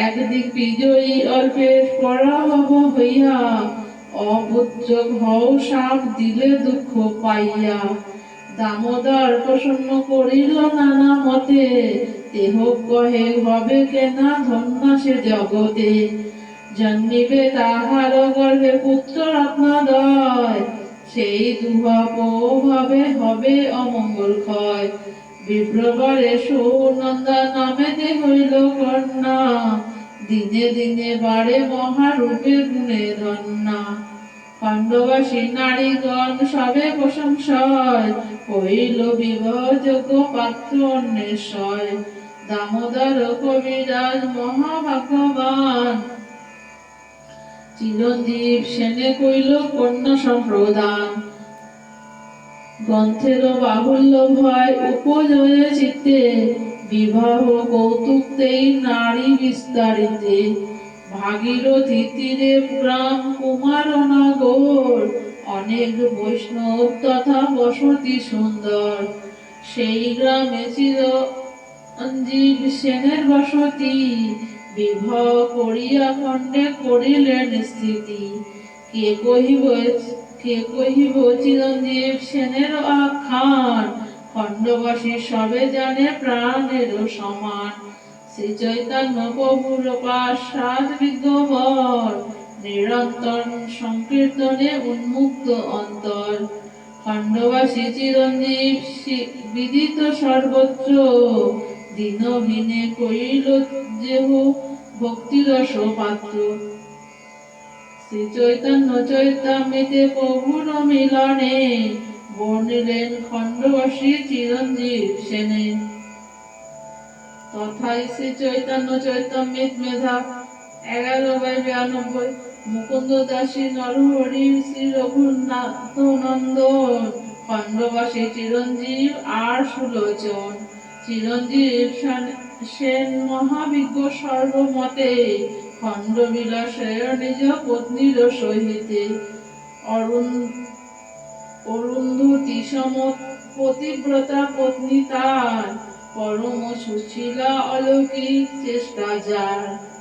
একদিক বিজয়ী অল্পের পরাভব হইয়া হও সাপ দিলে দুঃখ পাইয়া। দামোদর প্রসন্ন করিল নানা মতে, দেহ কহে, হবে কেনা ধন্য সে জগতে। জন্মিবে তাহার গর্ভে পুত্র রত্নদয়, সেই দুহাপ ভাবে হবে অমঙ্গল ক্ষয়। বিপ্রবরে সুনন্দা নামেতে হইল কন্যা দিনে দিনে বাড়ে মহারূপে গুণে ধন্যা। খণ্ডবাসী নারীগণ সবে প্রশংসয় হইল বিবাহযোগ্য পাত্র অন্বেষয়। দামোদর কবিরাজ মহাভাগ্যবান। চিরঞ্জীব সেনে কইল কন্যা সম্প্রদান। গ্রন্থের বাহুল্য ভয়, উপজয়ে চিত্তে। বিবাহ কৌতুক দেই নারী বিস্তারিতে ভাগীরথী তীরে গ্রাম কুমার নগর অনেক বৈষ্ণব তথা বসতি সুন্দর। সেই গ্রামে ছিল জীব সেনের বসতি। বিবাহ করিয়া খণ্ডে করিলেন স্থিতি। কে কহিব কে কহিব, চিরঞ্জীব সেনের আখ্যান? খণ্ডবাসী সবে জানে প্রাণের সমান। শ্রী চৈতন্য প্রভুর পাশাদ বিজ্ঞবর নিরন্তর সংকীর্তনে উন্মুক্ত অন্তর। খণ্ডবাসী চিরঞ্জীব বিদিত সর্বত্র, দিনহীনে কইল যেহ ভক্তিরস পাত্র। শ্রী চৈতন্য চৈতামৃতে প্রভুর মিলনে বর্ণিলেন খণ্ডবাসী চিরঞ্জীব সেনে। তথাই শ্রী চৈতন্য চৈতন্যিত মেধা, এগারো বাই বিরানব্বই। মুকুন্দ দাসী নরহরি শ্রী রঘুনাথ নন্দন খণ্ডবাসী চিরঞ্জীব আর সুলোচন। চিরঞ্জীব সেন মহাবিজ্ঞ সর্বমতে। খণ্ড বিলাসের নিজ পত্নীর সহিতে। অরুণ অরুন্ধতী সম পতিব্রতা পত্নী তার। পরম সুশীলা অলৌকিক চেষ্টা যার।